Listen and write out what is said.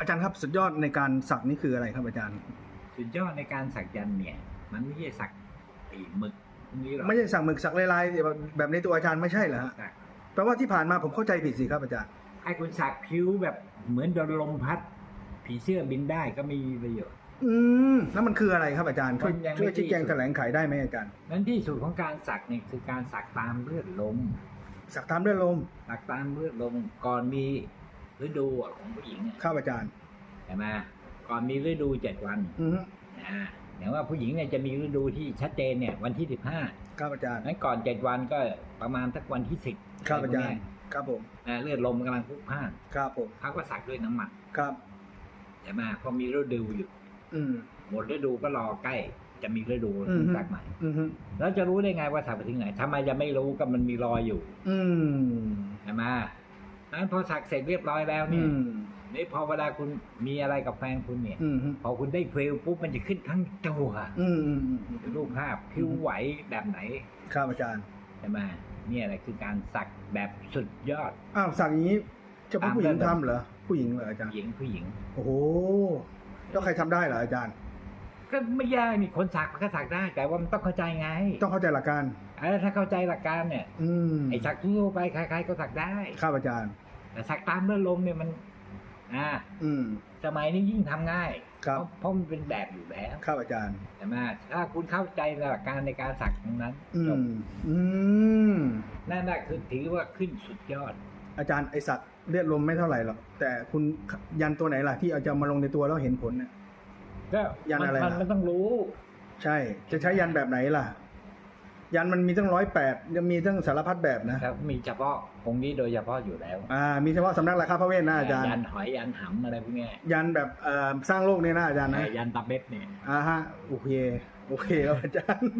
อาจารย์ครับสุดยอดในการสักนี่คืออะไรครับอาจารย์ สุดยอดในการสักยันต์เนี่ย มันไม่ใช่สักไอ้หมึกพวกนี้หรอกไม่ใช่สักหมึกสักลายๆแบบแบบในตัวอาจารย์ไม่ใช่เหรอฮะสักแปลว่าที่ผ่านมาผมเข้าใจผิดสิครับอาจารย์ไอ้คุณสักคิ้วแบบเหมือนโดนลมพัด ผีเสื้อบินได้ก็ไมมีประโยชน์ อืมแล้วมันคืออะไรครับอาจารย์ช่วยมันยังไม่ ช่วยชี้แจงที่สุดแถลงไขได้ไหมอาจารย์นั้นที่สุดของการสักเนี่ยคือการสักตามเลือดลมสักตามด้วยลมสักตามเลือดลมก่อนมี ฤดูอะของผู้หญิงอะครับอาจารย์ใช่ไหมก่อนมีฤดูเจ็ดวันอือฮึอ่าอย่างว่าผู้หญิงเนี่ยจะมีฤดูที่ชัดเจนเนี่ยวันที่สิบห้าครับอาจารย์นั้นก่อนเจ็ดวันก็ประมาณสักวันที่สิบครับอาจารย์ครับผมเลือดลมกำลังพลุกพล่านครับผมเขาก็สักด้วยน้ำมันครับใช่ไหมพอมีฤดูอยู่ อืมหมดฤดูก็รอใกล้ จะมีฤดูอืมสักใหม่อือฮึแล้วจะรู้ได้ไงว่าสักไปถึงไหนทำไมจะไม่รู้ก็มันมีรอยอยู่ อืมใช่ไหม นั้นพอสักเสร็จเรียบร้อยแล้วอืเนี่ยมนี่พอเวลาคุณมีอะไรกับแฟนคุณเนี่ยอืมฮึพอคุณได้เพลวปุ๊บมันจะขึ้นทั้งตัวอืมอืมอืมอืมรูปภาพผิวไหวแบบไหน ครับอาจารย์ใช่ไหมเนี่ยแหละคือการสักแบบสุดยอดอ้าวสักอย่างนี้เฉพาะตามผู้หญิงเรื่องทำเหรอผู้หญิงเหรออาจารย์หญิงผู้หญิง โอ้โหแล้วใครทำได้เหรออาจารย์ ก็ไม่ยากนี่คนสักมันก็สักได้แต่ว่ามันต้องเข้าใจไง ต้องเข้าใจหลักการเออถ้าเข้าใจหลักการเนี่ย อืมไอ้สักทั่วไปใครๆก็สักได้ ครับอาจารย์ แต่สักตามเลือดลมเนี่ยมัน อ่า อืม สมัยนี้ยิ่งทำง่ายครับ เพาะเพราะมันเป็นแบบอยู่แล้วครับอาจารย์ ใช่ไหมถ้าคุณเข้าใจหลักการในการสักตรงนั้นอืจบม อืม นั่นแหละคือถือว่าขึ้นสุดยอด อาจารย์ไอสัตว์เลือดลมไม่เท่าไหร่หรอกแต่คุณยันตัวไหนล่ะที่เอาจะมาลงในตัวแล้วเห็นผลเนี่ย ก็ยันอะไรมันล่ะมันต้องรู้ ใช่ จะใช้ยันแบบไหนล่ะ ยันมันมีตั้งร้อยแปดยังมีตั้งสารพัดแบบนะ ครับมีเฉพาะองค์นี้โดยเฉพาะอยู่แล้วอ่ามีเฉพาะสำนักราคาพระเวทนะอาจารย์ ยันหอยยันหำอะไรพวกเนี้ยยันแบบเอ่อสร้างโลกเนี่ยนะอาจารย์นะยันตะเบ็ดเนี่ยอ่าฮะโอเคโอเคครับอาจารย์